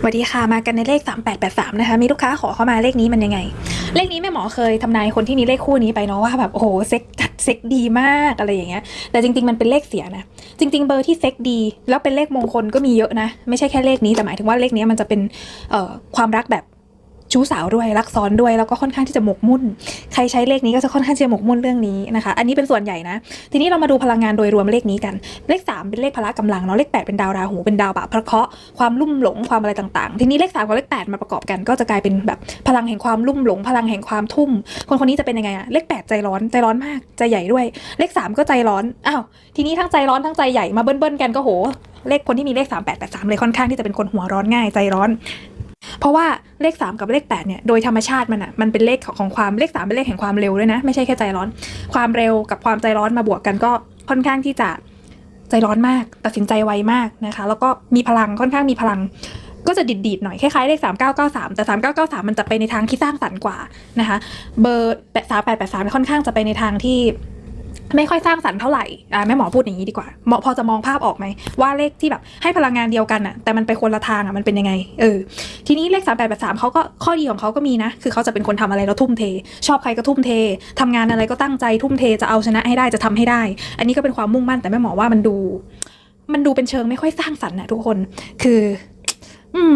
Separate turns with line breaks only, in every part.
สวัสดีค่ะมากันในเลข 3883 นะคะ มีลูกค้าขอเข้ามาเลขนี้มันยังไง เลขนี้แม่หมอเคยทำนายคนที่มีเลขคู่นี้ไปเนาะว่าแบบโอ้โหเซ็กจัดเซ็กดีมากอะไรอย่างเงี้ยแต่จริง ๆ มันเป็นเลขเสียนะ จริง ๆ เบอร์ที่เซ็กดี แล้วเป็นเลขมงคลก็มีเยอะนะ ไม่ใช่แค่เลขนี้แต่หมายถึงว่าเลขนี้มันจะเป็นความรักแบบ ชู้สาวด้วยรักซ้อนด้วยแล้วก็ค่อนข้างที่จะหมกมุ่น ใครใช้เลขนี้ก็จะค่อนข้างจะหมกมุ่นเรื่องนี้นะคะ อันนี้เป็นส่วนใหญ่นะ ทีนี้เรามาดูพลังงานโดยรวมเลขนี้กัน เลข 3 เป็นเลขพละกำลังเนาะเลข 8 เป็นดาวราหูเป็นดาวบะพระเคราะห์ความลุ่มหลงความอะไรต่างๆ ทีนี้เลข 3 กับเลข 8 มาประกอบกัน ก็จะกลายเป็นแบบพลังแห่งความลุ่มหลง พลังแห่งความทุ่ม คนคนนี้จะเป็นยังไงอะเลข 8 ใจร้อนใจร้อนมากใจใหญ่ด้วย เลข 3 ก็ใจร้อนอ้าวทีนี้ทั้งใจร้อนทั้งใจใหญ่มาเบิ้ลๆกันก็โหเลขคนที่มีเลข 3 8 8 3 เลยค่อนข้างที่จะเป็นคนหัวร้อนง่ายใจร้อน เพราะว่าเลข 3 กับเลข8เนี่ยโดยธรรมชาติมันอะมันเป็นเลขของความเลข 3 เป็นเลขแห่งความเร็วด้วยนะ ไม่ใช่แค่ใจร้อน ความเร็วกับความใจร้อนมาบวกกันก็ค่อนข้างที่จะใจร้อนมาก ตัดสินใจไวมากนะคะ แล้วก็มีพลังค่อนข้างมีพลัง ก็จะดิดๆหน่อยคล้ายๆเลข 3993 แต่ 3993 มันจะไปในทางที่สร้างสรรค์กว่านะคะ เบอร์ 3883 ค่อนข้างจะไปในทางที่ ไม่ค่อยสร้างสรรค์เท่าไหร่อ่าแม่หมอพูดอย่างนี้ดีกว่าหมอพอจะมองภาพออกไหมว่าเลขที่แบบให้พลังงานเดียวกันอะแต่มันไปคนละทางอะมันเป็นยังไงเออทีนี้เลข3 8 8 3เขาก็ข้อดีของเขาก็มีนะ คือเขาจะเป็นคนทำอะไรแล้วทุ่มเท ชอบใครก็ทุ่มเททำงานอะไรก็ตั้งใจทุ่มเทจะเอาชนะให้ได้จะทำให้ได้ อันนี้ก็เป็นความมุ่งมั่นแต่แม่หมอว่ามันดู มันดูเป็นเชิงไม่ค่อยสร้างสรรค์นะทุกคนคือ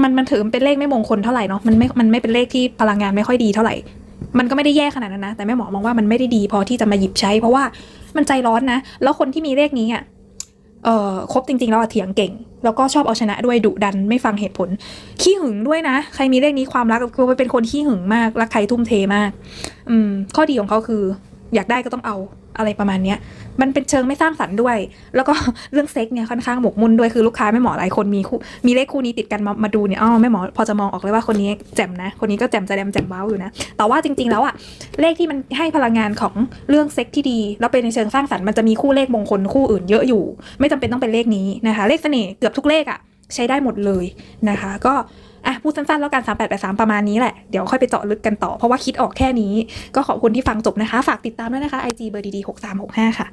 มันมันถือเป็นเลขไม่มงคลเท่าไหร่เนาะมันไม่มันไม่เป็นเลขที่พลังงานไม่ค่อยดีเท่าไหร่ มันก็ไม่ได้แย่ขนาดนั้นนะ แต่แม่หมอมองว่ามันไม่ได้ดีพอที่จะมาหยิบใช้ เพราะว่ามันใจร้อนนะ แล้วคนที่มีเลขนี้อะเอ่อครบจริงๆแล้วเถียงเก่ง แล้วก็ชอบเอาชนะด้วยดุดันไม่ฟังเหตุผล ขี้หึงด้วยนะ ใครมีเลขนี้ความรักคือเป็นคนขี้หึงมาก รักใครทุ่มเทมาก อืม ข้อดีของเขาคือ อยากได้ก็ต้องเอา อะไรประมาณเนี้ย มันเป็นเชิงไม่สร้างสรรค์ด้วย แล้วก็เรื่องเซ็กเนี่ยค่อนข้างหมกมุ่นด้วยคือลูกค้าแม่หมอหลายคนมีคู่มีเลขคู่นี้ติดกันมามาดูเนี่ยอ๋อแม่หมอพอจะมองออกเลยว่าคนนี้แจ่มนะ คนนี้ก็แจ่มจะแจมแจ่มเบ้าอยู่นะ แต่ว่าจริง ๆ แล้วอะเลขที่มันให้พลังงานของเรื่องเซ็กที่ดี แล้วเป็นในเชิงสร้างสรรค์มันจะมีคู่เลขมงคลคู่อื่นเยอะอยู่ ไม่จำเป็นต้องเป็นเลขนี้นะคะ เลขเสน่ห์เกือบทุกเลขอะ ใช้ได้หมดเลยนะคะ ก็อะพูดสั้นๆแล้วกัน3 8 8 3 ประมาณนี้แหละ เดี๋ยวค่อยไปเจาะลึกกันต่อ เพราะว่าคิดออกแค่นี้ ก็ขอบคุณที่ฟังจบนะคะ ฝากติดตามด้วยนะคะ IG เบอร์ดีๆ6365 ค่ะ